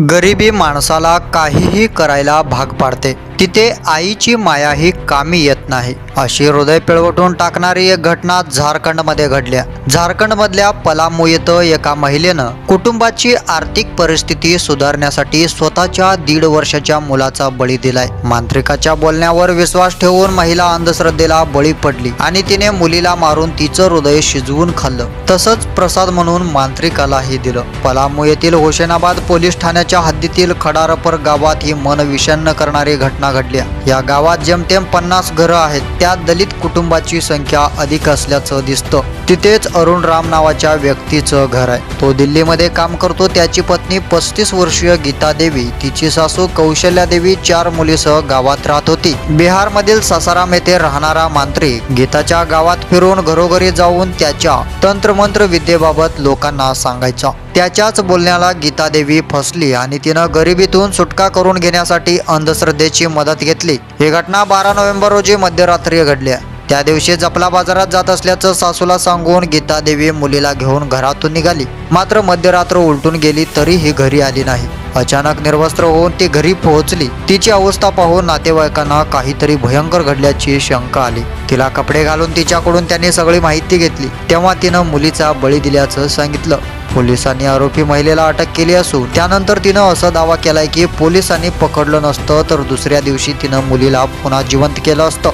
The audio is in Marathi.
गरिबी माणसाला काहीही करायला भाग पाडते. तिथे आईची माया ही कामी येत नाही. अशी हृदय पिळवटून टाकणारी एक घटना झारखंडमध्ये घडल्या झारखंडमधल्या पलामू येथं एका महिलेनं कुटुंबाची आर्थिक परिस्थिती सुधारण्यासाठी स्वतःच्या दीड वर्षाच्या मुलाचा बळी दिलाय. मांत्रिकाच्या बोलण्यावर विश्वास ठेवून महिला अंधश्रद्धेला बळी पडली आणि तिने मुलीला मारून तिचं हृदय शिजवून खाल्लं. तसंच प्रसाद म्हणून मांत्रिकालाही दिलं. पलामू येथील होशेनाबाद पोलीस ठाण्याच्या हद्दीतील खडारपर गावात ही मन विषन्न करणारी घटना घडल्या. या गावात जेमतेम पन्नास घरं आहेत त्यात दलित कुटुंबाची संख्या अधिक असल्याचं दिसतं. तिथेच अरुण राम नावाच्या व्यक्तीचं घर आहे. तो दिल्लीमध्ये काम करतो त्याची पत्नी पस्तीस वर्षीय गीता देवी तिची सासू कौशल्या देवी चार मुलीसह गावात राहत होती. बिहारमधील सासाराम येथे राहणारा मांत्रिक गीताच्या गावात फिरून घरोघरी जाऊन त्याच्या तंत्रमंत्र विद्येबाबत लोकांना सांगायचा. त्याच्याच बोलण्याला गीता देवी फसली आणि तिनं गरिबीतून सुटका करून घेण्यासाठी अंधश्रद्धेची मदत घेतली. ही घटना बारा नोव्हेंबर रोजी मध्यरात्री घडल्या त्या दिवशी जपला बाजारात जात असल्याचं सासूला सांगून गीता देवी मुलीला घेऊन घरातून निघाली. मात्र मध्यरात्र उलटून गेली तरी ही घरी आली नाही. अचानक निर्वस्त्र होऊन ती घरी पोहोचली. तिची अवस्था पाहून नातेवाईकांना काहीतरी भयंकर घडल्याची शंका आली. तिला कपडे घालून तिच्याकडून त्यांनी सगळी माहिती घेतली. तेव्हा तिनं मुलीचा बळी दिल्याचं सांगितलं. पोलिसांनी आरोपी महिलेला अटक केली असून त्यानंतर तिनं असा दावा केलाय की पोलिसांनी पकडलं नसतं तर दुसऱ्या दिवशी तिनं मुलीला पुन्हा जिवंत केलं असतं.